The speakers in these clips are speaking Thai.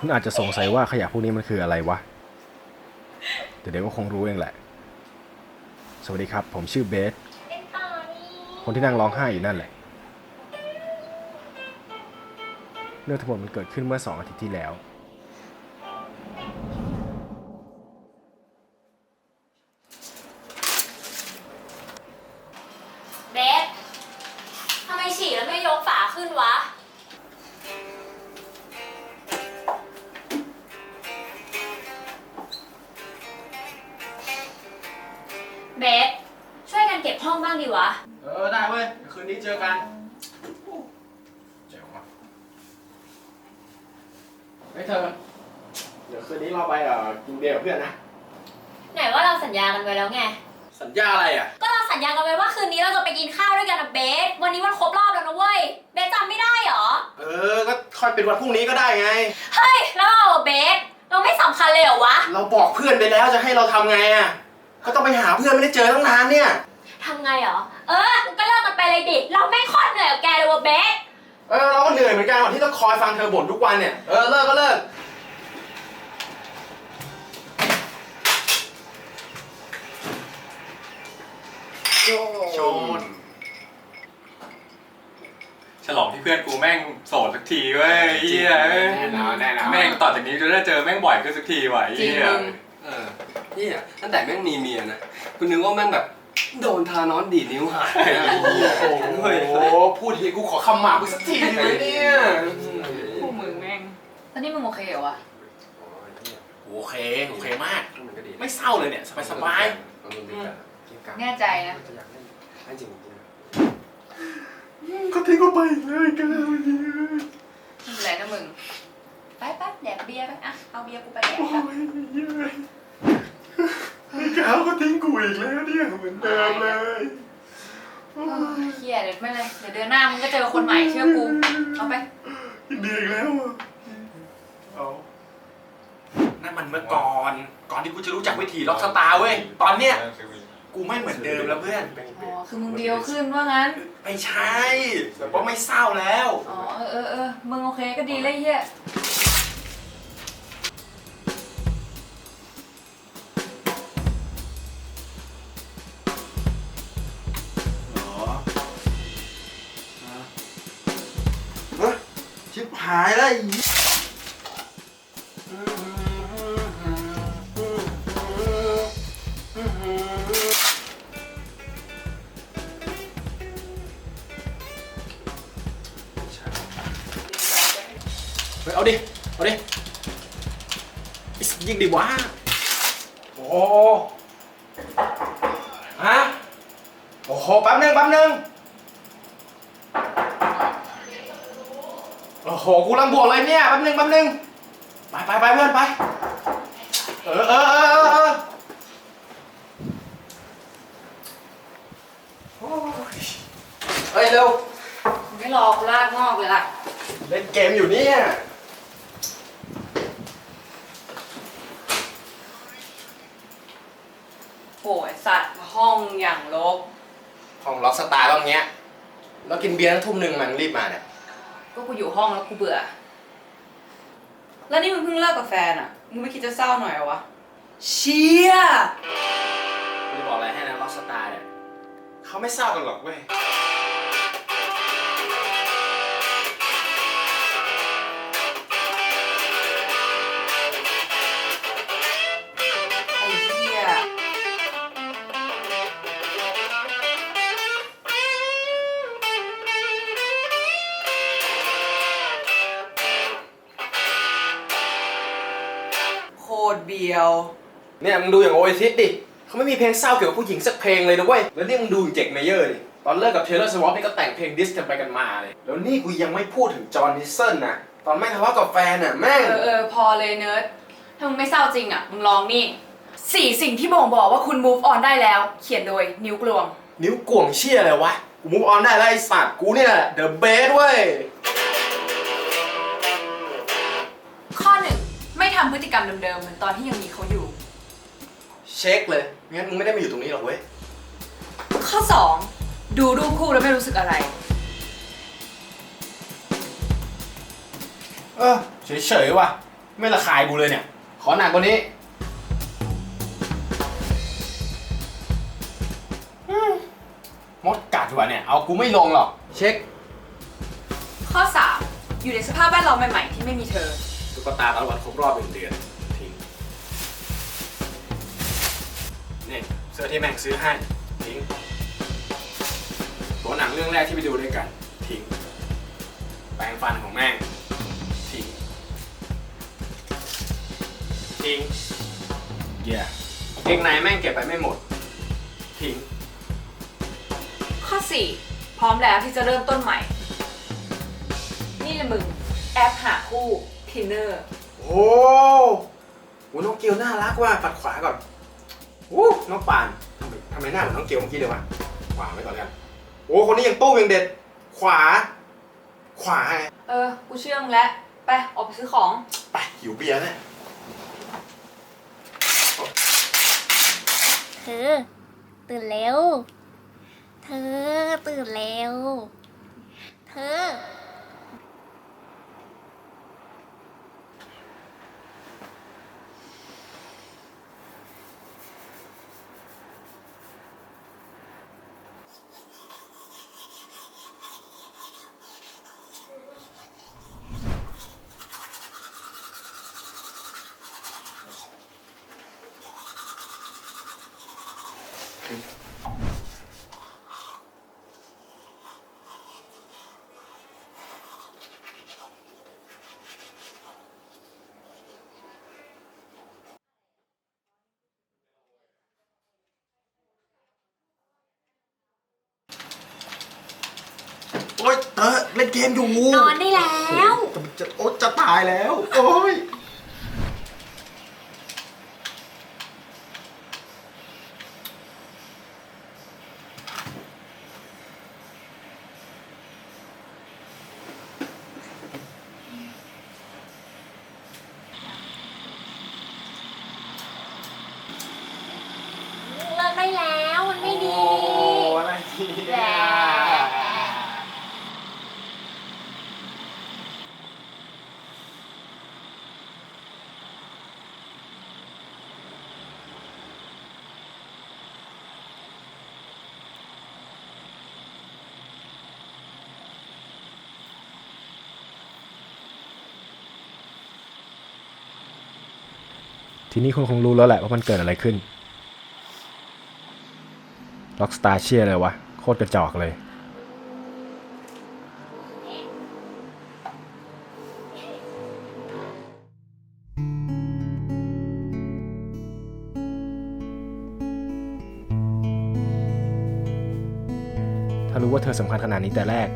คุณอาจจะสงสัยว่าขยะพวกนี้มันคืออะไรวะ แต่เดี๋ยวก็คงรู้เองแหละ สวัสดีครับ ผมชื่อเบส คนที่นั่งร้องไห้อยู่นั่นแหละ เรื่องทั้งหมดมันเกิดขึ้นเมื่อสองอาทิตย์ที่แล้ว เบสทำไมฉี่แล้วไม่ยกฝาขึ้นวะ สัญญากันไว้แล้วไง สัญญาอะไรอะ ก็เราสัญญากันไว้ว่าคืนนี้เราจะไปกินข้าวด้วยกันนะเบส วันนี้วันครบรอบแล้วนะเว้ย เบสจำไม่ได้เหรอ เออ ก็ค่อยเป็นวันพรุ่งนี้ก็ได้ไง เฮ้ย แล้วเราอะเบส เราไม่สำคัญเลยเหรอวะ เราบอกเพื่อนไปแล้วจะให้เราทำไงอะ ก็ต้องไปหาเพื่อนไม่ได้เจอตั้งนานเนี่ย ทำไงเหรอ เออก็เลิกกันไปเลยดิ เราไม่ค่อยเหนื่อยกับแกเลยว่ะเบส เออเราก็เหนื่อยเหมือนกันวันที่ต้องคอยฟังเธอบ่นทุกวันเนี่ย เออเลิกก็เลิก โชนฉลองที่เพื่อนกูแม่งโสดสักทีเว้ยเฮียเอ้ยแน่นอนแน่นอนแม่งต่อจากนี้จะได้เจอแม่งบ่อยขึ้นสักทีว่ะจริเฮีงยมึงเออนี่อะตั้งแต่แม่งมีเมียนะกูนึกว่าแม่งแบบโดนทานอนดีดนิ้วหายนะโอ้โห พูดทีกูขอคำหมากกูสักทีได้ไหมเนี่ยพวกมึงแม่งแล้วนี่มึงโอเคเหรอวะโอเค โอเคมาก ไม่เศร้าเลยเนี่ย สบายสบาย แน่ใจนะก็ทิ้งกูไปอีกเลยกันแล้ววันนี้ไม่เป็นไรนะมึง ไปไปแดกเบียร์ไปอะเอาเบียร์กูไปแดกโอ้ครับยเย้ยไอ้ก้าวก็ทิ้งกูอีกแล้วเนี่ยเหมือนเดิมเลยโอ้ยเฮียเดี๋ยวไม่เป็นไรเดี๋ยวเดือนหน้ามึงก็เจอคนใหม่เชื่อกู เอาไปกินเบียร์อีกแล้วอะเอานั่นมันเมื่อก่อน ก่อนที่กูจะรู้จักวิธีล็อกสตาร์เว้ย ตอนเนี้ย กูไม่เหมือนเดิมแล้วเพื่อน อ๋อ คือมึงเบียวขึ้นว่างั้น ไม่ใช่แบบว่าไม่เศร้าแล้ว อ๋อ เออเออเออมึงโอเคก็ดีเลยเฮียหรอเฮ้ยชิบหายแล้วไอ้เฮ้ยเอาดิ เอาดิอิสยิงดิวะ โอ้โหฮะ โอ้โหแป๊บนึงแป๊บนึงโอ้โห กูรังบวกเลยเนี่ยแป๊บนึงแป๊บนึงไปไปไปเพื่อนไป เออเออเออเออเออโอ้ยเฮ้ยเร็วมึงไม่รอกูลากงอกเลยล่ะ เล่นเกมอยู่เนี่ย โอ้ยสัตว์ห้ องอย่างรกห้องล็อกสตาร์ก็อย่างเงี้ย แล้วกินเบียร์ทั้งทุ่มหนึ่งมันรีบมาเนี่ย ก็กูอยู่ห้องแล้วกูเบื่อ แล้วนี่มึงเพิ่งเลิกกับแฟนอะ มึงไม่คิดจะเศร้าหน่อยเหรอวะ เชี่ย กูจะบอกอะไรให้นะล็อกสตาร์เนี่ยเขาไม่เศร้ากันหรอกเว้ย เบียว เนี่ยมึงดูอย่างโอเอซิสดิเขาไม่มีเพลงเศร้าเกี่ยวกับผู้หญิงสักเพลงเลยนะเว้ย แล้วนี่มึงดูอย่างเจคเมเยอร์ดิ ตอนเลิกกับเทเลอร์สวอปนี่ก็แต่งเพลงดิสกันไปกันมาเลย แล้วนี่กูยังไม่พูดถึงจอห์นนิสเซนนะ ตอนแม่งทะเลาะกับแฟนน่ะแม่ง เออเออพอเลยเนิร์ดถ้ามึงไม่เศร้าจริงอะ มึงลองนี่สี่สิ่งที่บ่งบอกว่าคุณ move on ได้แล้ว เขียนโดยนิ้วกลวง นิ้วกวงเชี่ยอะไรวะ กูมุกออนได้แล้วไอ้สัตว์กูเนี่ยเดอะเบสเว้ย ทำพฤติกรรมเดิมๆเหมือนตอนที่ยังมีเขาอยู่ เช็คเลยไม่งั้นมึงไม่ได้มาอยู่ตรงนี้หรอกเว้ย ข้อสองดูรูปคู่แล้วไม่รู้สึกอะไร เออเฉยๆว่ะ ไม่ระคายกูเลยเนี่ย ขอหนักกว่านี้อืมมดกัดวะเนี่ย เอากูไม่ลงหรอก เช็ค ข้อ 3 อยู่ในสภาพแวดล้อมใหม่ๆที่ไม่มีเธอตุ๊ กตาตะวันครบรอบหนึ่งเดือนทิ้งนี่เสื้อที่แม่งซื้อให้ทิ้งตัวหนังเรื่องแรกที่ไปดูด้วยกัน ทิ้ง แปรงฟันของแม่ง ทิ้ง ทิ้งเย่เกงในแม่งเก็บไปไม่หมด ทิ้ง ข้อ 4 พร้อมแล้วที่จะเริ่มต้นใหม่ นี่เลยมึง แอปหาคู่ Tinder โอ้โหน้องเกียวน่ารักว่ะปัดขวาก่อนโอ้น้องปานทำไมทำไมหน้าเหมือนน้องเกียวเมื่อกี้เลยวะขวาไว้ก่อนแล้วกันโอ้คนนี้ยังตู้ยังเด็ด ขวา ขวาไงเออ กูเชื่อมึงแล้ว ไป ออกไปซื้อของ ไปหิวเบียร์เนี่ยเธอ ตื่นเร็วเธอ ตื่นเร็วเธอ โอ๊ยเตอเล่นเกมอยู่นอนได้แล้ว จะโอ๊ยจะตายแล้ว โอ๊ย เลิกได้แล้ว มันไม่ดี โอ้อะไรเนี่ย ทีนี้คุณคงรู้แล้วแหละว่ามันเกิดอะไรขึ้น ล็อกสตาร์เชียเลยวะ โคตรกระจอกเลยถ้ารู้ว่าเธอสำคัญขนาดนี้แต่แรก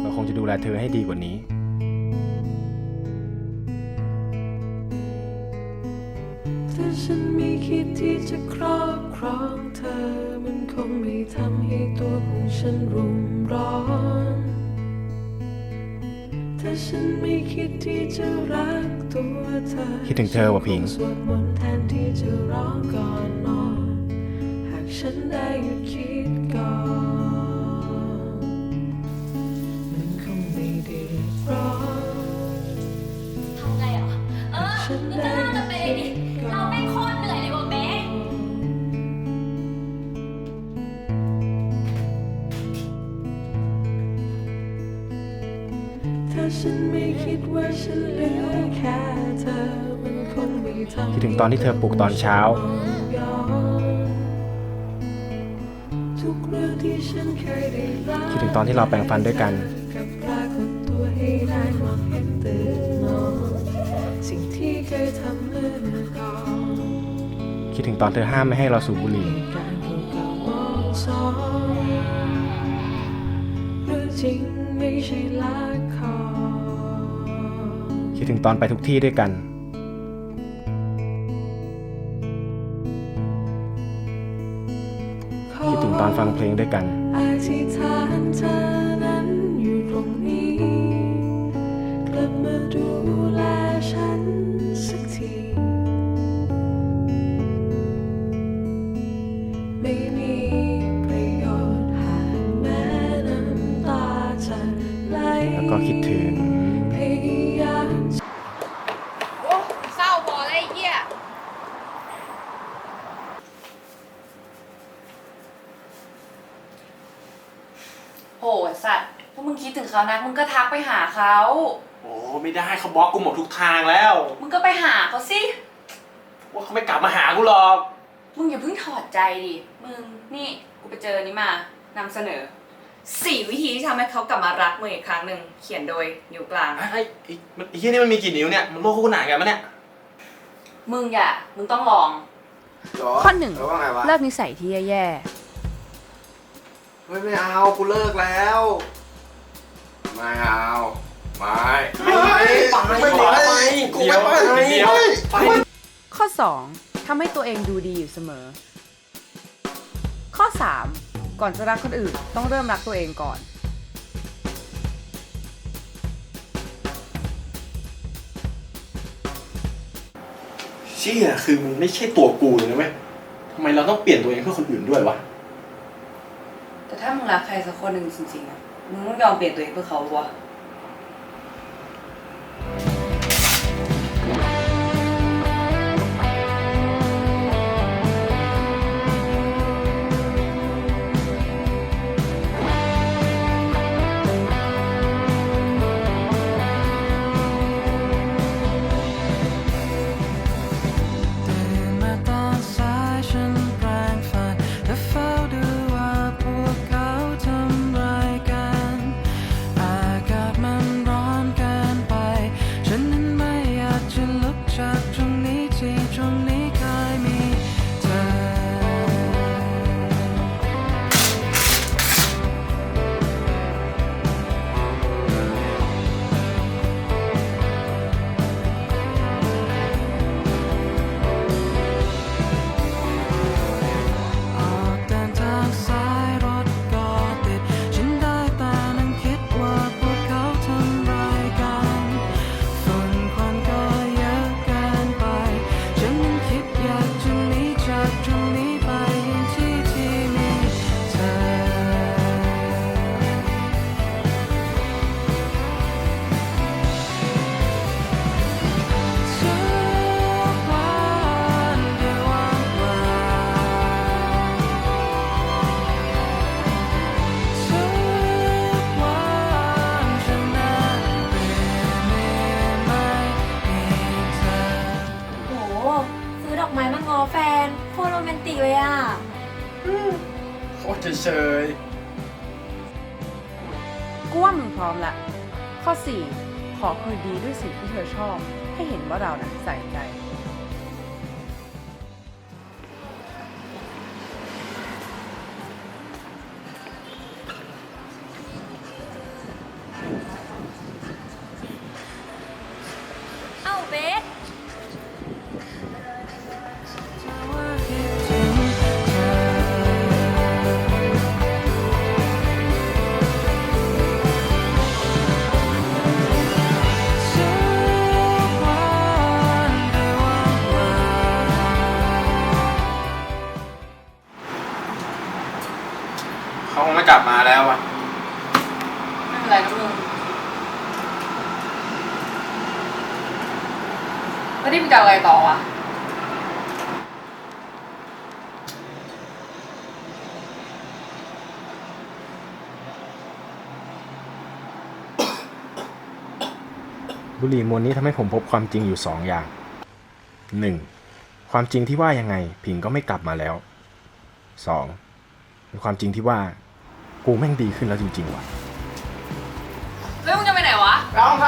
เราคงจะดูแลเธอให้ดีกว่านี้ ฉันไม่คิดที่จะครอบครองเธอ มันคงไม่ทำให้ตัวของฉันรุ่มร้อน ถ้าฉันไม่คิดที่จะรักตัวเธอคิดถึงเธอว่ะพิง ฉันคสวดมนต์แทนที่จะร้องก่อนนอน หากฉันได้หยุดคิดก่อน มันคงไม่เดือดร้อน ทำไงอะ เออก็น่าจะ ฉันไม่คิดว่าฉันเหลือแค่เธอมันคงไม่ทำคิดถึงตอนที่เธอปลุกตอนเช้ายอมทุกเรื่องที่ฉันเคยได้รับคิดถึงตอนที่เราแปรงฟันด้วยกัน กับปรากฏตัวให้ได้มองเห็นตื่นนอนสิ่งที่เคยทำเมื่อก่อนคิดถึงตอนเธอห้ามไม่ให้เราสูบบุหรี่การเก่าๆมองซ้อนเรื่องจริงไม่ใช่ละคร คิดถึงตอนไปทุกที่ด้วยกัน คิดถึงตอนฟังเพลงด้วยกัน อธิษฐานเธอนั้นอยู่ตรงนี้ กลับมาดูแลฉันสักทีไม่มี เขานะมึงก็ทักไปหาเขาโอ้ไม่ได้เขาบล็อกกูหมดทุกทางแล้ว มึงก็ไปหาเขาสิ ว่าเขาไม่กลับมาหากูหรอก มึงอย่าเพิ่งถอดใจดิ มึงนี่กูไปเจออนนี้มานำเสนอสี่วิธีที่ทำให้เขากลับมารักมึงอีกครั้งหนึ่งเขียนโดยนิ้วกลางไอ้ไอ้ไอ้มันไอ้ที่นี่มันมีกี่นิ้วเนี่ย มันโลกคู่หนากันมะเนี่ย มึงอย่ามึงต้องลองข้อหนึ่งเว่าไงวะเลิกนิสัยที่แย่เฮ้ยไม่เอากูเลิกแล้ว ไม่เอาไม่ไม่ไปไม่ไปกูไม่ไปเดี๋ยวไปๆข้อ 2ทำให้ตัวเองดูดีอยู่เสมอ ข้อ 3 ก่อนจะรักคนอื่นต้องเริ่มรักตัวเองก่อน เชี่ยคือมันไม่ใช่ตัวกูเลยนะเว้ยทำไมเราต้องเปลี่ยนตัวเองเพื่อคนอื่นด้วยวะ แต่ถ้ามึงรักใครสักคนหนึ่งจริงๆอะ มึงต้องยอ ตรเฉยกูว่ามึงพร้อมละ ข้อ 4 ขอคืนดีด้วยสิ่งที่เธอชอบ ให้เห็นว่าเรานะใส่ใจ บุหรี่มวนนี้ทำให้ผมพบความจริงอยู่สองอย่าง 1. ความจริงที่ว่ายังไง ผิงก็ไม่กลับมาแล้ว 2. เป็นความจริงที่ว่า กูแม่งดีขึ้นแล้วจริงๆว่ะ เฮ้ยมึงจะไปไหนวะรองเท้า